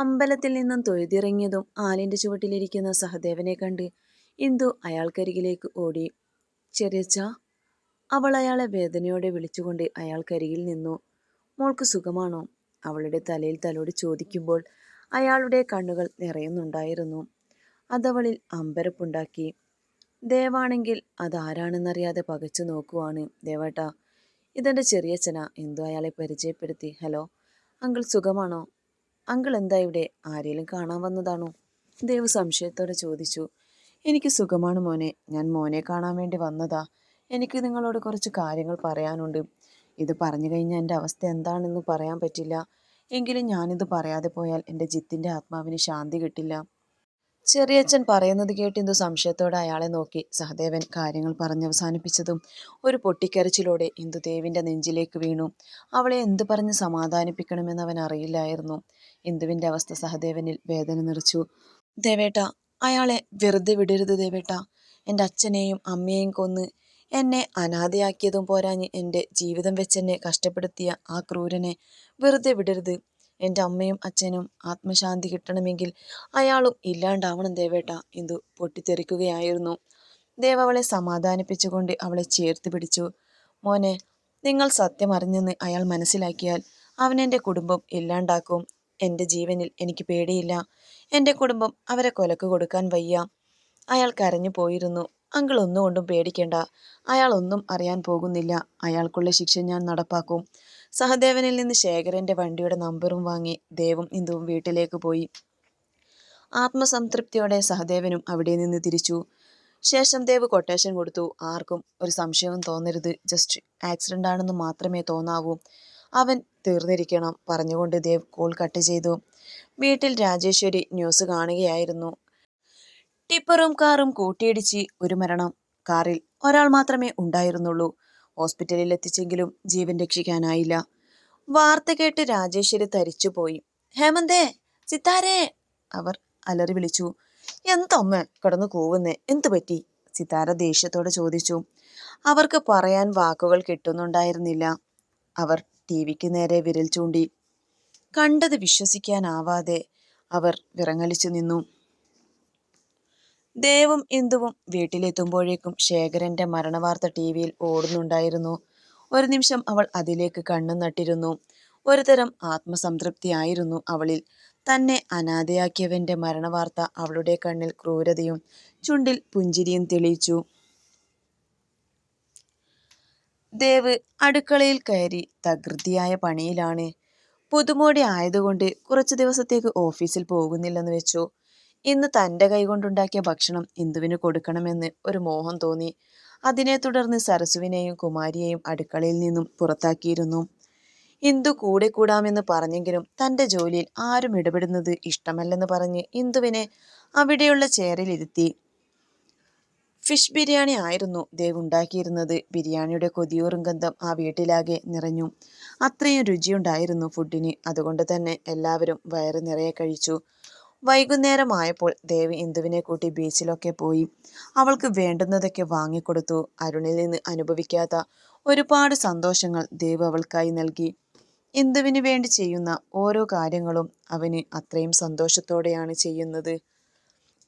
അമ്പലത്തിൽ നിന്നും തൊഴുതിറങ്ങിയതും ആലിന്റെ ചുവട്ടിലിരിക്കുന്ന സഹദേവനെ കണ്ട് ഇന്ദു അയാൾക്കരികിലേക്ക് ഓടി. ചെറിയച്ച അവൾ അയാളെ വേദനയോടെ വിളിച്ചുകൊണ്ട് അയാൾക്കരികിൽ നിന്നു. മോൾക്ക് സുഖമാണോ? അവളുടെ തലയിൽ തലോട് ചോദിക്കുമ്പോൾ അയാളുടെ കണ്ണുകൾ നിറയുന്നുണ്ടായിരുന്നു. അതവളിൽ അമ്പരപ്പുണ്ടാക്കി. ദേവാണെങ്കിൽ അതാരാണെന്നറിയാതെ പകച്ചു നോക്കുവാണ്. ദേവേട്ട ഇതെന്റെ ചെറിയച്ഛന എന്തോ അയാളെ പരിചയപ്പെടുത്തി. ഹലോ അങ്കിൾ സുഖമാണോ? അങ്കിൾ എന്താ ഇവിടെ? ആരെയും കാണാൻ വന്നതാണോ? ദേവ് സംശയത്തോടെ ചോദിച്ചു. എനിക്ക് സുഖമാണ് മോനെ. ഞാൻ മോനെ കാണാൻ വേണ്ടി വന്നതാ. എനിക്ക് നിങ്ങളോട് കുറച്ച് കാര്യങ്ങൾ പറയാനുണ്ട്. ഇത് പറഞ്ഞു കഴിഞ്ഞാൽ എന്റെ അവസ്ഥ എന്താണെന്ന് പറയാൻ പറ്റില്ല. എങ്കിലും ഞാനിത് പറയാതെ പോയാൽ എന്റെ ജിത്തിന്റെ ആത്മാവിന് ശാന്തി കിട്ടില്ല. ചെറിയച്ഛൻ പറയുന്നത് കേട്ട് ഇന്ന് സംശയത്തോടെ അയാളെ നോക്കി. സഹദേവൻ കാര്യങ്ങൾ പറഞ്ഞവസാനിപ്പിച്ചതും ഒരു പൊട്ടിക്കരച്ചിലോടെ ഇന്ദുദേവിന്റെ നെഞ്ചിലേക്ക് വീണു. അവളെ എന്ത് പറഞ്ഞ് സമാധാനിപ്പിക്കണമെന്ന് അവൻ അറിയില്ലായിരുന്നു. ഇന്ദുവിന്റെ അവസ്ഥ സഹദേവനിൽ വേദന നിറച്ചു. ദേവേട്ട അയാളെ വെറുതെ വിടരുത് ദേവേട്ട. എന്റെ അച്ഛനെയും അമ്മയെയും കൊന്ന് എന്നെ അനാഥയാക്കിയതും പോരാഞ്ഞ് എന്റെ ജീവിതം വെച്ചെന്നെ കഷ്ടപ്പെടുത്തിയ ആ ക്രൂരനെ വെറുതെ വിടരുത്. എന്റെ അമ്മയും അച്ഛനും ആത്മശാന്തി കിട്ടണമെങ്കിൽ അയാളും ഇല്ലാണ്ടാവണം ദേവേട്ട ഇന്ദു പൊട്ടിത്തെറിക്കുകയായിരുന്നു. ദേവ അവളെ സമാധാനിപ്പിച്ചുകൊണ്ട് അവളെ ചേർത്ത് പിടിച്ചു. മോനെ നിങ്ങൾ സത്യം അറിഞ്ഞെന്ന് അയാൾ മനസ്സിലാക്കിയാൽ അവൻ എന്റെ കുടുംബം ഇല്ലാണ്ടാക്കും. എന്റെ ജീവനിൽ എനിക്ക് പേടിയില്ല. എന്റെ കുടുംബം അവരെ കൊലക്ക് കൊടുക്കാൻ വയ്യ. അയാൾ കരഞ്ഞു പോയിരുന്നു. അങ്കിൾ ഒന്നുകൊണ്ടും പേടിക്കേണ്ട. അയാൾ ഒന്നും അറിയാൻ പോകുന്നില്ല. അയാൾക്കുള്ള ശിക്ഷ ഞാൻ നടപ്പാക്കും. സഹദേവനിൽ നിന്ന് ശേഖരന്റെ വണ്ടിയുടെ നമ്പറും വാങ്ങി ദേവും ഇന്ദുവും വീട്ടിലേക്ക് പോയി. ആത്മസംതൃപ്തിയോടെ സഹദേവനും അവിടെ നിന്ന് തിരിച്ചു. ശേഷം ദേവ് കൊട്ടേഷൻ കൊടുത്തു. ആർക്കും ഒരു സംശയവും തോന്നരുത്. ജസ്റ്റ് ആക്സിഡന്റ് ആണെന്ന് മാത്രമേ തോന്നാവൂ. അവൻ തീർന്നിരിക്കണം പറഞ്ഞുകൊണ്ട് ദേവ് കോൾ കട്ട് ചെയ്തു. വീട്ടിൽ രാജേശ്വരി ന്യൂസ് കാണുകയായിരുന്നു. ടിപ്പറും കാറും കൂട്ടിയിടിച്ച് ഒരു മരണം. കാറിൽ ഒരാൾ മാത്രമേ ഉണ്ടായിരുന്നുള്ളൂ. ഹോസ്പിറ്റലിൽ എത്തിച്ചെങ്കിലും ജീവൻ രക്ഷിക്കാനായില്ല. വാർത്ത കേട്ട് രാജേശ്വരി തരിച്ചുപോയി. ഹേമന്തേ സിത്താരേ അവർ അലറി വിളിച്ചു. എന്തമ്മ കിടന്നു കൂവുന്നേ എന്തു പറ്റി? സിത്താര ദേഷ്യത്തോടെ ചോദിച്ചു. അവർക്ക് പറയാൻ വാക്കുകൾ കിട്ടുന്നുണ്ടായിരുന്നില്ല. അവർ ടി വിക്ക് നേരെ വിരൽ ചൂണ്ടി. കണ്ടത് വിശ്വസിക്കാനാവാതെ അവർ വിറങ്ങലിച്ചു നിന്നു. ദേവും ഇന്ദുവും വീട്ടിലെത്തുമ്പോഴേക്കും ശേഖരന്റെ മരണവാർത്ത ടി വിയിൽ ഓടുന്നുണ്ടായിരുന്നു. ഒരു നിമിഷം അവൾ അതിലേക്ക് കണ്ണു നട്ടിരുന്നു. ഒരുതരം ആത്മസംതൃപ്തിയായിരുന്നു അവളിൽ. തന്നെ അനാഥയാക്കിയവന്റെ മരണവാർത്ത അവളുടെ കണ്ണിൽ ക്രൂരതയും ചുണ്ടിൽ പുഞ്ചിരിയും തെളിയിച്ചു. ദേവ് അടുക്കളയിൽ കയറി തകൃതിയായ പണിയിലാണ്. പുതുമോടി ആയതുകൊണ്ട് കുറച്ചു ദിവസത്തേക്ക് ഓഫീസിൽ പോകുന്നില്ലെന്ന് വെച്ചു. ഇന്ന് തന്റെ കൈകൊണ്ടുണ്ടാക്കിയ ഭക്ഷണം ഇന്ദുവിന് കൊടുക്കണമെന്ന് ഒരു മോഹം തോന്നി. അതിനെ തുടർന്ന് സരസുവിനെയും കുമാരിയെയും അടുക്കളയിൽ നിന്നും പുറത്താക്കിയിരുന്നു. ഇന്ദു കൂടെ കൂടാമെന്ന് പറഞ്ഞെങ്കിലും തന്റെ ജോലിയിൽ ആരും ഇടപെടുന്നത് ഇഷ്ടമല്ലെന്ന് പറഞ്ഞ് ഇന്ദുവിനെ അവിടെയുള്ള ചെയറിലിരുത്തി ഫിഷ് ബിരിയാണി ആയിരുന്നു ദേവ് ഉണ്ടാക്കിയിരുന്നത്. ബിരിയാണിയുടെ കൊതിയൂറും ഗന്ധം ആ വീട്ടിലാകെ നിറഞ്ഞു. അത്രയും രുചിയുണ്ടായിരുന്നു ഫുഡിന്. അതുകൊണ്ട് തന്നെ എല്ലാവരും വയറ് നിറയെ കഴിച്ചു. വൈകുന്നേരമായപ്പോൾ ദേവി ഇന്ദുവിനെ കൂട്ടി ബീച്ചിലൊക്കെ പോയി. അവൾക്ക് വേണ്ടുന്നതൊക്കെ വാങ്ങിക്കൊടുത്തു. അരുണിൽ നിന്ന് അനുഭവിക്കാത്ത ഒരുപാട് സന്തോഷങ്ങൾ ദേവ് അവൾക്കായി നൽകി. ഇന്ദുവിന് വേണ്ടി ചെയ്യുന്ന ഓരോ കാര്യങ്ങളും അവന് അത്രയും സന്തോഷത്തോടെയാണ് ചെയ്യുന്നത്.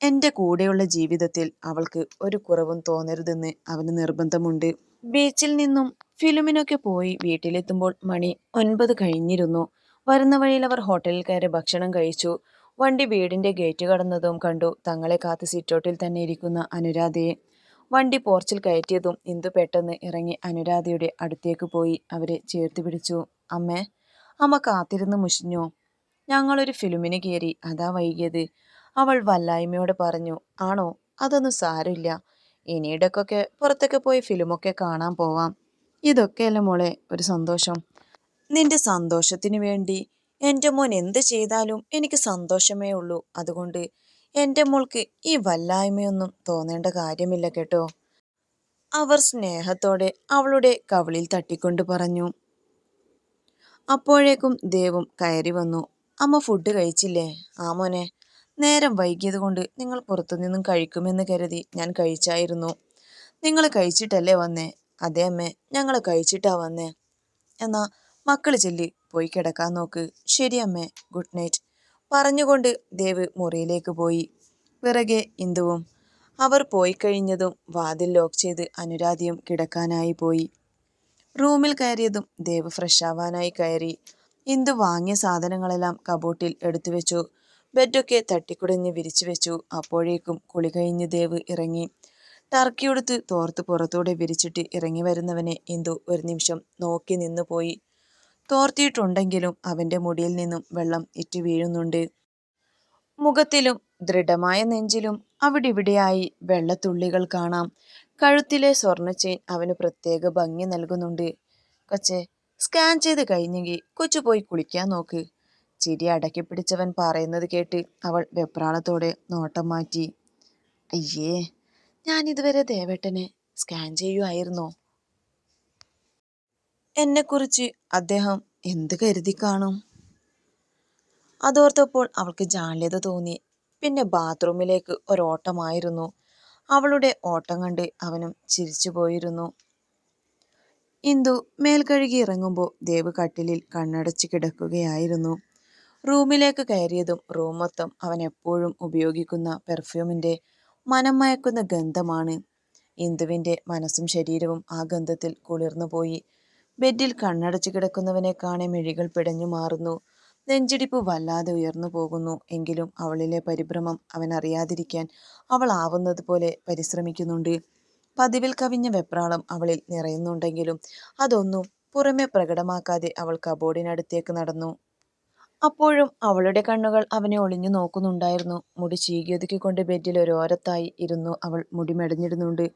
എന്റെ കൂടെയുള്ള ജീവിതത്തിൽ അവൾക്ക് ഒരു കുറവും തോന്നരുതെന്ന് അവന് നിർബന്ധമുണ്ട്. ബീച്ചിൽ നിന്നും ഫിലിമിനൊക്കെ പോയി വീട്ടിലെത്തുമ്പോൾ മണി ഒൻപത് കഴിഞ്ഞിരുന്നു. വരുന്ന വഴിയിൽ അവർ ഹോട്ടലിൽ കയറി ഭക്ഷണം കഴിച്ചു. വണ്ടി വീടിന്റെ ഗേറ്റ് കടന്നതും കണ്ടു തങ്ങളെ കാത്ത് സിറ്റോട്ടിൽ തന്നെ ഇരിക്കുന്ന അനുരാധയെ. വണ്ടി പോർച്ചിൽ കയറ്റിയതും ഇന്ദു പെട്ടെന്ന് ഇറങ്ങി അനുരാധയുടെ അടുത്തേക്ക് പോയി അവരെ ചേർത്ത് പിടിച്ചു. അമ്മേ അമ്മ കാത്തിരുന്ന് മുഷിഞ്ഞോ? ഞങ്ങളൊരു ഫിലിമിന് കയറി അതാ വൈകിയത്. അവൾ വല്ലായ്മയോടെ പറഞ്ഞു ആണോ? അതൊന്നും സാരമില്ല. ഇനിയിടക്കൊക്കെ പുറത്തൊക്കെ പോയി ഫിലിമൊക്കെ കാണാൻ പോവാം. ഇതൊക്കെയല്ല മോളെ ഒരു സന്തോഷം. നിന്റെ സന്തോഷത്തിന് വേണ്ടി എന്റെ മോൻ എന്ത് ചെയ്താലും എനിക്ക് സന്തോഷമേ ഉള്ളൂ. അതുകൊണ്ട് എന്റെ മോൾക്ക് ഈ വല്ലായ്മയൊന്നും തോന്നേണ്ട കാര്യമില്ല കേട്ടോ. അവർ സ്നേഹത്തോടെ അവളുടെ കവിളിൽ തട്ടിക്കൊണ്ട് പറഞ്ഞു. അപ്പോഴേക്കും ദേവും കയറി വന്നു. അമ്മ ഫുഡ് കഴിച്ചില്ലേ? ആ മോനെ നേരം വൈകിയത് കൊണ്ട് നിങ്ങൾ പുറത്തുനിന്നും കഴിക്കുമെന്ന് കരുതി ഞാൻ കഴിച്ചായിരുന്നു. നിങ്ങൾ കഴിച്ചിട്ടല്ലേ വന്നേ? അതേ അമ്മേ ഞങ്ങൾ കഴിച്ചിട്ടാ വന്നേ. എന്നാ മക്കൾ ചെല്ലി. പോയി കിടക്കാൻ നോക്ക്. ശരി അമ്മേ ഗുഡ് നൈറ്റ്. പറഞ്ഞുകൊണ്ട് ദേവ് മുറിയിലേക്ക് പോയി. പിറകെ ഇന്ദുവും. അവർ പോയി കഴിഞ്ഞതും വാതിൽ ലോക്ക് ചെയ്ത് അനുരാധിയും കിടക്കാനായി പോയി. റൂമിൽ കയറിയതും ദേവ് ഫ്രഷ് ആവാനായി കയറി. ഇന്ദു വാങ്ങിയ സാധനങ്ങളെല്ലാം കബോട്ടിൽ എടുത്തു വെച്ചു. ബെഡൊക്കെ തട്ടിക്കുടഞ്ഞ് വിരിച്ചു വെച്ചു. അപ്പോഴേക്കും കുളി കഴിഞ്ഞ് ദേവ് ഇറങ്ങി. ടർക്കിയെടുത്ത് തോർത്ത് പുറത്തൂടെ വിരിച്ചിട്ട് ഇറങ്ങി വരുന്നവനെ ഇന്ദു ഒരു നിമിഷം നോക്കി നിന്നു പോയി. തോർത്തിയിട്ടുണ്ടെങ്കിലും അവന്റെ മുടിയിൽ നിന്നും വെള്ളം ഇറ്റു വീഴുന്നുണ്ട്. മുഖത്തിലും ദൃഢമായ നെഞ്ചിലും അവിടിവിടെയായി വെള്ളത്തുള്ളികൾ കാണാം. കഴുത്തിലെ സ്വർണ ചെയിൻ അവന് പ്രത്യേക ഭംഗി നൽകുന്നുണ്ട്. കൊച്ചെ സ്കാൻ ചെയ്ത് കഴിഞ്ഞെങ്കിൽ കൊച്ചു പോയി കുളിക്കാൻ നോക്ക് ചിരി അടക്കി പിടിച്ചവൻ പറയുന്നത് കേട്ട് അവൾ വെപ്രാളത്തോടെ നോട്ടം മാറ്റി. അയ്യേ ഞാനിതുവരെ ദേവേട്ടനെ സ്കാൻ ചെയ്യുമായിരുന്നോ എന്നെക്കുറിച്ച് അദ്ദേഹം എന്ത് കരുതി കാണും? അതോർത്തപ്പോൾ അവൾക്ക് ജാള്യത തോന്നി. പിന്നെ ബാത്റൂമിലേക്ക് ഒരോട്ടമായിരുന്നു. അവളുടെ ഓട്ടം കണ്ട് അവനും ചിരിച്ചു പോയിരുന്നു. ഇന്ദു മേൽക്കഴുകി ഇറങ്ങുമ്പോൾ ദേവ് കട്ടിലിൽ കണ്ണടച്ച് കിടക്കുകയായിരുന്നു. റൂമിലേക്ക് കയറിയതും റൂം മൊത്തം അവൻ എപ്പോഴും ഉപയോഗിക്കുന്ന പെർഫ്യൂമിന്റെ മനം മയക്കുന്ന ഗന്ധമാണ്. ഇന്ദുവിന്റെ മനസ്സും ശരീരവും ആ ഗന്ധത്തിൽ കുളിർന്നു പോയി ബെഡിൽ കണ്ണടച്ചു കിടക്കുന്നവനെ കാണെ മിഴികൾ പിടഞ്ഞു മാറുന്നു. നെഞ്ചിടിപ്പ് വല്ലാതെ ഉയർന്നു പോകുന്നു. എങ്കിലും അവളിലെ പരിഭ്രമം അവൻ അറിയാതിരിക്കാൻ അവൾ ആവുന്നത് പോലെ പരിശ്രമിക്കുന്നുണ്ട്. പതിവിൽ കവിഞ്ഞ വെപ്രാളം അവളിൽ നിറയുന്നുണ്ടെങ്കിലും അതൊന്നും പുറമെ പ്രകടമാക്കാതെ അവൾ കബോർഡിനടുത്തേക്ക് നടന്നു. അപ്പോഴും അവളുടെ കണ്ണുകൾ അവനെ ഒളിഞ്ഞു നോക്കുന്നുണ്ടായിരുന്നു. മുടി ചീകിയൊതുക്കിക്കൊണ്ട് ബെഡിൽ ഒരോരത്തായി ഇരുന്നു. അവൾ മുടി മെടഞ്ഞിടുന്നുണ്ട്.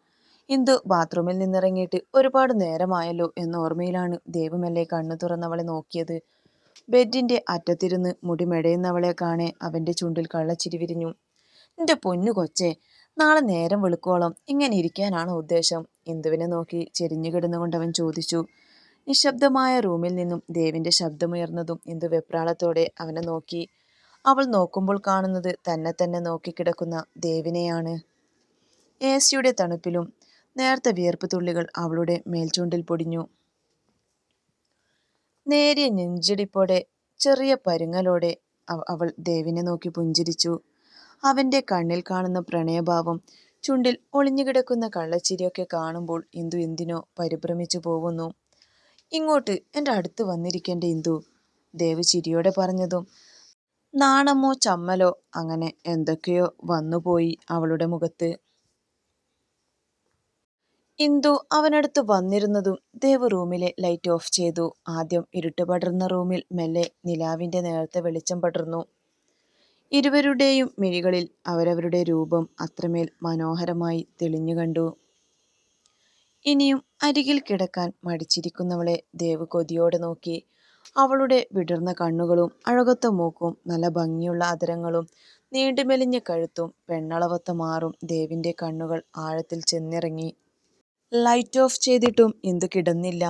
ഇന്ദു ബാത്റൂമിൽ നിന്നിറങ്ങിയിട്ട് ഒരുപാട് നേരമായല്ലോ എന്ന ഓർമ്മയിലാണ് ദേവുമെല്ലെ കണ്ണു തുറന്നവളെ നോക്കിയത്. ബെഡിന്റെ അറ്റത്തിരുന്ന് മുടി മെടയുന്നവളെ കാണെ അവന്റെ ചുണ്ടിൽ കള്ളച്ചിരി വിരിഞ്ഞു. പൊന്നു കൊച്ചേ നാളെ നേരം വെളുക്കോളം ഇങ്ങനെ ഇരിക്കാനാണ് ഉദ്ദേശം? ഇന്ദുവിനെ നോക്കി ചെരിഞ്ഞു കിടന്നുകൊണ്ട് അവൻ ചോദിച്ചു. നിശബ്ദമായ റൂമിൽ നിന്നും ദേവിന്റെ ശബ്ദമുയർന്നതും ഇന്ദു വെപ്രാളത്തോടെ അവനെ നോക്കി. അവൾ നോക്കുമ്പോൾ കാണുന്നത് തന്നെ തന്നെ നോക്കിക്കിടക്കുന്ന ദേവിനെയാണ്. എ. സിയുടെ തണുപ്പിലും നേർത്ത വിയർപ്പ് തുള്ളികൾ അവളുടെ മേൽചുണ്ടിൽ പൊടിഞ്ഞു. നേരിയ നെഞ്ചിടിപ്പോടെ ചെറിയ പരുങ്ങലോടെ അവൾ ദേവിനെ നോക്കി പുഞ്ചിരിച്ചു. അവന്റെ കണ്ണിൽ കാണുന്ന പ്രണയഭാവം ചുണ്ടിൽ ഒളിഞ്ഞുകിടക്കുന്ന കള്ളച്ചിരിയൊക്കെ കാണുമ്പോൾ ഇന്ദു എന്തിനോ പരിഭ്രമിച്ചു പോകുന്നു. ഇങ്ങോട്ട് എന്റെ അടുത്ത് വന്നിരിക്കേണ്ട ഇന്ദു ദേവ് ചിരിയോടെ പറഞ്ഞതും. നാണമോ ചമ്മലോ അങ്ങനെ എന്തൊക്കെയോ വന്നുപോയി അവളുടെ മുഖത്ത്. ഇന്ദു അവനടുത്ത് വന്നിരുന്നതും ദേവ് റൂമിലെ ലൈറ്റ് ഓഫ് ചെയ്തു. ആദ്യം ഇരുട്ട് പടർന്ന റൂമിൽ മെല്ലെ നിലാവിന്റെ നേരത്തെ വെളിച്ചം പടർന്നു. ഇരുവരുടെയും മിഴികളിൽ അവരവരുടെ രൂപം അത്രമേൽ മനോഹരമായി തെളിഞ്ഞു കണ്ടു. ഇനിയും അരികിൽ കിടക്കാൻ മടിച്ചിരിക്കുന്നവളെ ദേവ് കൊതിയോടെ നോക്കി. അവളുടെ വിടർന്ന കണ്ണുകളും അഴകത്ത മൂക്കും നല്ല ഭംഗിയുള്ള അതരങ്ങളും നീണ്ടുമെലിഞ്ഞ കഴുത്തും പെണ്ണളവത്ത മാറും ദേവിന്റെ കണ്ണുകൾ ആഴത്തിൽ ചെന്നിറങ്ങി. ലൈറ്റ് ഓഫ് ചെയ്തിട്ടും ഇന്ദു കിടന്നില്ല.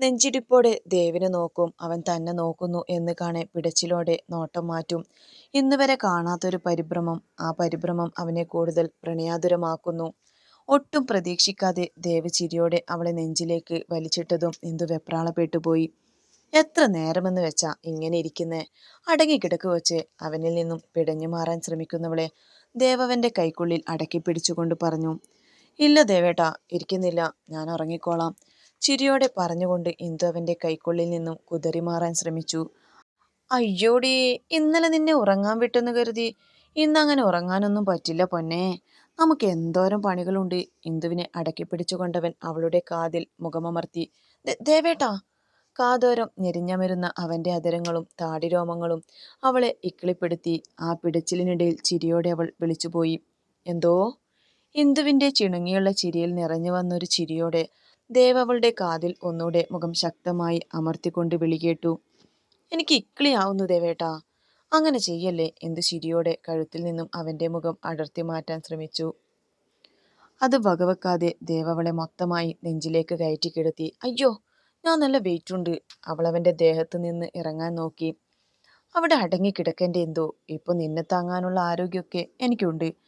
നെഞ്ചിടിപ്പോടെ ദേവിനെ നോക്കും. അവൻ തന്നെ നോക്കുന്നു എന്ന് കാണെ പിടച്ചിലോടെ നോട്ടം മാറ്റും. ഇന്നുവരെ കാണാത്തൊരു പരിഭ്രമം. ആ പരിഭ്രമം അവനെ കൂടുതൽ പ്രണയാതുരമാക്കുന്നു. ഒട്ടും പ്രതീക്ഷിക്കാതെ ദേവ് ചിരിയോടെ അവളെ നെഞ്ചിലേക്ക് വലിച്ചിട്ടതും ഇന്ദു വെപ്രാളപ്പെട്ടുപോയി. എത്ര നേരമെന്ന് വെച്ചാ ഇങ്ങനെ ഇരിക്കുന്നേ. അടങ്ങിക്കിടക്ക് വെച്ച് അവനിൽ നിന്നും പിടഞ്ഞു മാറാൻ ശ്രമിക്കുന്നവളെ ദേവവന്റെ കൈക്കുള്ളിൽ അടക്കി പിടിച്ചുകൊണ്ട് പറഞ്ഞു. ഇല്ല ദേവേട്ടാ ഇരിക്കുന്നില്ല. ഞാൻ ഉറങ്ങിക്കോളാം. ചിരിയോടെ പറഞ്ഞുകൊണ്ട് ഇന്ദു അവന്റെ കൈക്കുള്ളിൽ നിന്നും കുതറി മാറാൻ ശ്രമിച്ചു. അയ്യോടി ഇന്നലെ നിന്നെ ഉറങ്ങാൻ വിട്ടെന്ന് കരുതി. ഇന്നങ്ങനെ ഉറങ്ങാനൊന്നും പറ്റില്ല പൊന്നെ. നമുക്ക് എന്തോരം പണികളുണ്ട്. ഇന്ദുവിനെ അടക്കി പിടിച്ചുകൊണ്ടവൻ അവളുടെ കാതിൽ മുഖമമർത്തി. ദേവേട്ടാ. കാതോരം ഞെരിഞ്ഞമരുന്ന അവന്റെ അതരങ്ങളും താടിരോമങ്ങളും അവളെ ഇക്കിളിപ്പെടുത്തി ആ പിടിച്ചിലിനിടയിൽ ചിരിയോടെ അവൾ വിളിച്ചുപോയി. എന്തോ? ഇന്ദുവിന്റെ ചിണുങ്ങിയുള്ള ചിരിയിൽ നിറഞ്ഞു വന്നൊരു ചിരിയോടെ ദേവവളുടെ കാതിൽ ഒന്നുകൂടെ മുഖം ശക്തമായി അമർത്തിക്കൊണ്ട് വിളികേട്ടു എനിക്ക് ഇക്കിളിയാവുന്നു ദേവേട്ടാ. അങ്ങനെ ചെയ്യല്ലേ? എന്ത് ചിരിയോടെ കഴുത്തിൽ നിന്നും അവന്റെ മുഖം അടർത്തി മാറ്റാൻ ശ്രമിച്ചു. അത് വകവെക്കാതെ ദേവവളെ മൊത്തമായി നെഞ്ചിലേക്ക് കയറ്റി കിടത്തി അയ്യോ ഞാൻ നല്ല വെയിറ്റ് ഉണ്ട് അവൾ അവന്റെ ദേഹത്ത് നിന്ന് ഇറങ്ങാൻ നോക്കി. അവിടെ അടങ്ങി കിടക്കേണ്ട എന്തോ? ഇപ്പൊ നിന്നെ താങ്ങാനുള്ള ആരോഗ്യമൊക്കെ എനിക്കുണ്ട്.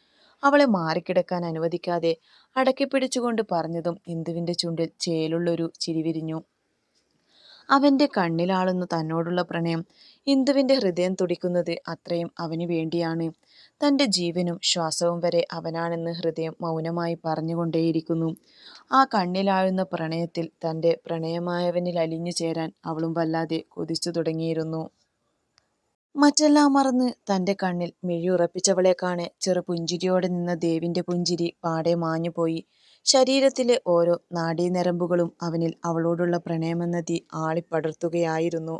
അവളെ മാറിക്കിടക്കാൻ അനുവദിക്കാതെ അടക്കി പിടിച്ചുകൊണ്ട് പറഞ്ഞതും ഇന്ദുവിന്റെ ചുണ്ടിൽ ചേലുള്ളൊരു ചിരിവിരിഞ്ഞു അവന്റെ കണ്ണിലാളുന്ന തന്നോടുള്ള പ്രണയം ഇന്ദുവിന്റെ ഹൃദയം തുടിക്കുന്നത് അത്രയും അവന് വേണ്ടിയാണ്. തന്റെ ജീവനും ശ്വാസവും വരെ അവനാണെന്ന് ഹൃദയം മൗനമായി പറഞ്ഞുകൊണ്ടേയിരിക്കുന്നു. ആ കണ്ണിലാഴുന്ന പ്രണയത്തിൽ തന്റെ പ്രണയമായവനിൽ അലിഞ്ഞു ചേരാൻ അവളും വല്ലാതെ കൊതിച്ചു തുടങ്ങിയിരുന്നു. മറ്റെല്ലാം മറന്ന് തന്റെ കണ്ണിൽ മെഴിയുറപ്പിച്ചവളെ കാണെ ചെറുപുഞ്ചിരിയോടെ നിന്ന ദേവിന്റെ പുഞ്ചിരി പാടെ മാഞ്ഞുപോയി. ശരീരത്തിലെ ഓരോ നാഡീനരമ്പുകളും അവനിൽ അവളോടുള്ള പ്രണയമെന്ന തീ ആളിപ്പടർത്തുകയായിരുന്നു.